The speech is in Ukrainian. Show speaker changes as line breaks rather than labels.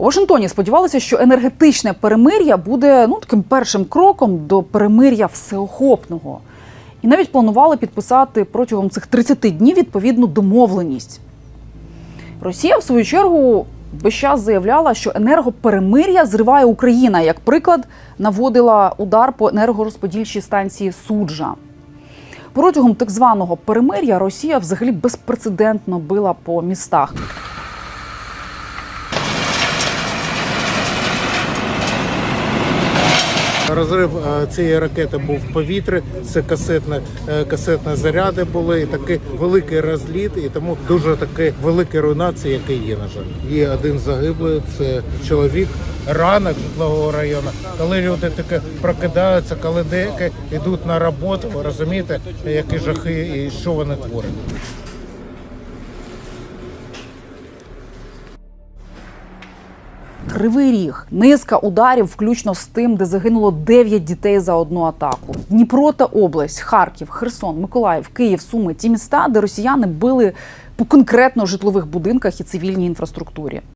У Вашингтоні сподівалися, що енергетичне перемир'я буде ну таким першим кроком до перемир'я всеохопного. І навіть планували підписати протягом цих 30 днів відповідну домовленість. Росія, в свою чергу, весь час заявляла, що енергоперемир'я зриває Україна. Як приклад, наводила удар по енергорозподільчій станції суджа. Протягом так званого перемир'я Росія взагалі безпрецедентно била по містах.
Розрив е, цієї ракети був в повітрі. Це касетне, е, касетні заряди були і такий великий розліт, і тому дуже такі великі руйнації, які є, на жаль. Є один загиблий, це чоловік. Ранок житлового району, коли люди таке прокидаються, коли деякі йдуть на роботу, ви розумієте, які жахи і що вони творять.
Кривий ріг, низка ударів, включно з тим, де загинуло 9 дітей за одну атаку. Дніпро та область, Харків, Херсон, Миколаїв, Київ, Суми ті міста, де росіяни били по конкретно житлових будинках і цивільній інфраструктурі.